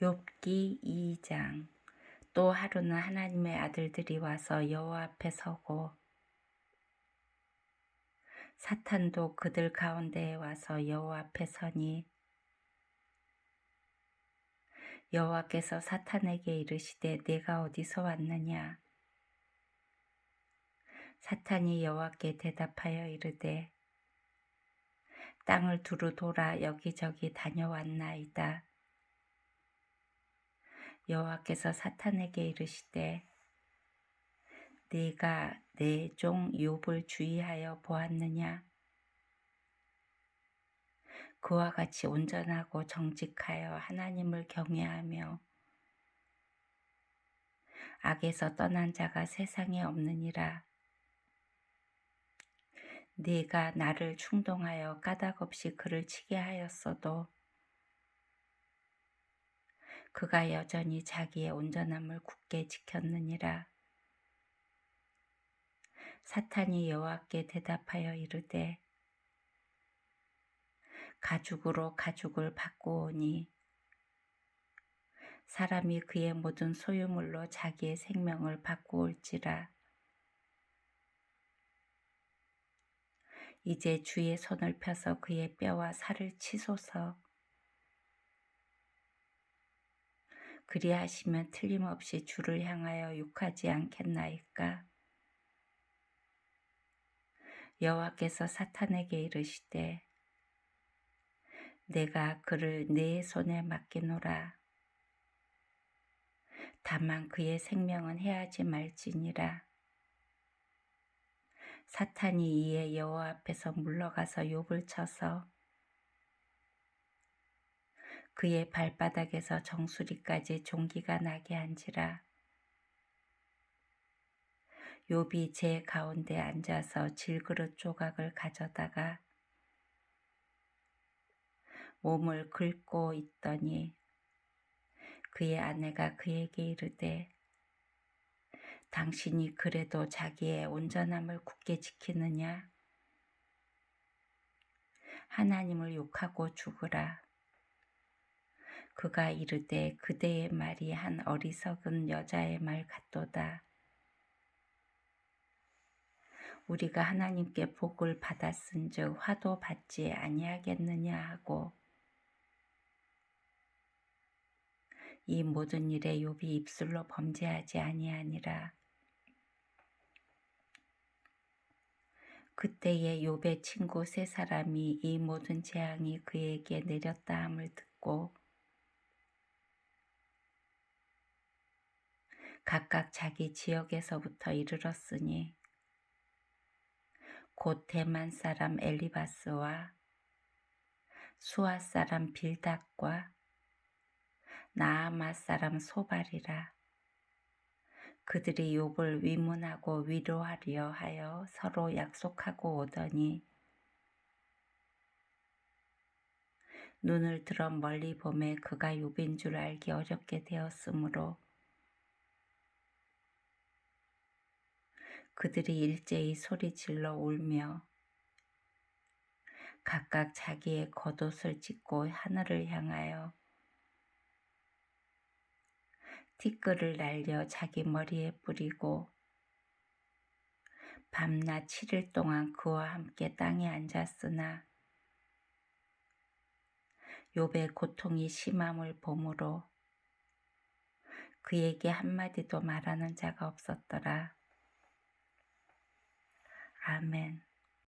욥기 2장 또 하루는 하나님의 아들들이 와서 여호와 앞에 서고 사탄도 그들 가운데에 와서 여호와 앞에 서니 여호와께서 사탄에게 이르시되 내가 어디서 왔느냐 사탄이 여호와께 대답하여 이르되 땅을 두루 돌아 여기저기 다녀왔나이다. 여호와께서 사탄에게 이르시되 네가 내 종 욥을 주의하여 보았느냐? 그와 같이 온전하고 정직하여 하나님을 경외하며 악에서 떠난 자가 세상에 없느니라. 네가 나를 충동하여 까닭없이 그를 치게 하였어도 그가 여전히 자기의 온전함을 굳게 지켰느니라. 사탄이 여호와께 대답하여 이르되 가죽으로 가죽을 바꾸오니 사람이 그의 모든 소유물로 자기의 생명을 바꾸올지라. 이제 주의 손을 펴서 그의 뼈와 살을 치소서. 그리하시면 틀림없이 주를 향하여 욕하지 않겠나이까? 여호와께서 사탄에게 이르시되 내가 그를 내 손에 맡기노라. 다만 그의 생명은 해하지 말지니라. 사탄이 이에 여호와 앞에서 물러가서 욕을 쳐서 그의 발바닥에서 정수리까지 종기가 나게 한지라. 욥이 제 가운데 앉아서 질그릇 조각을 가져다가 몸을 긁고 있더니 그의 아내가 그에게 이르되 당신이 그래도 자기의 온전함을 굳게 지키느냐? 하나님을 욕하고 죽으라. 그가 이르되 그대의 말이 한 어리석은 여자의 말 같도다. 우리가 하나님께 복을 받았은즉 화도 받지 아니하겠느냐 하고 이 모든 일에 욥이 입술로 범죄하지 아니하니라. 그때에 욥의 친구 세 사람이 이 모든 재앙이 그에게 내렸다 함을 듣고 각각 자기 지역에서부터 이르렀으니 곧 대만 사람 엘리바스와 수아 사람 빌닥과 나아마 사람 소발이라 그들이 욥을 위문하고 위로하려 하여 서로 약속하고 오더니 눈을 들어 멀리 보매 그가 욥인 줄 알기 어렵게 되었으므로 그들이 일제히 소리질러 울며 각각 자기의 겉옷을 찢고 하늘을 향하여 티끌을 날려 자기 머리에 뿌리고 밤낮 7일 동안 그와 함께 땅에 앉았으나 욥의 고통이 심함을 보므로 그에게 한마디도 말하는 자가 없었더라. 아멘.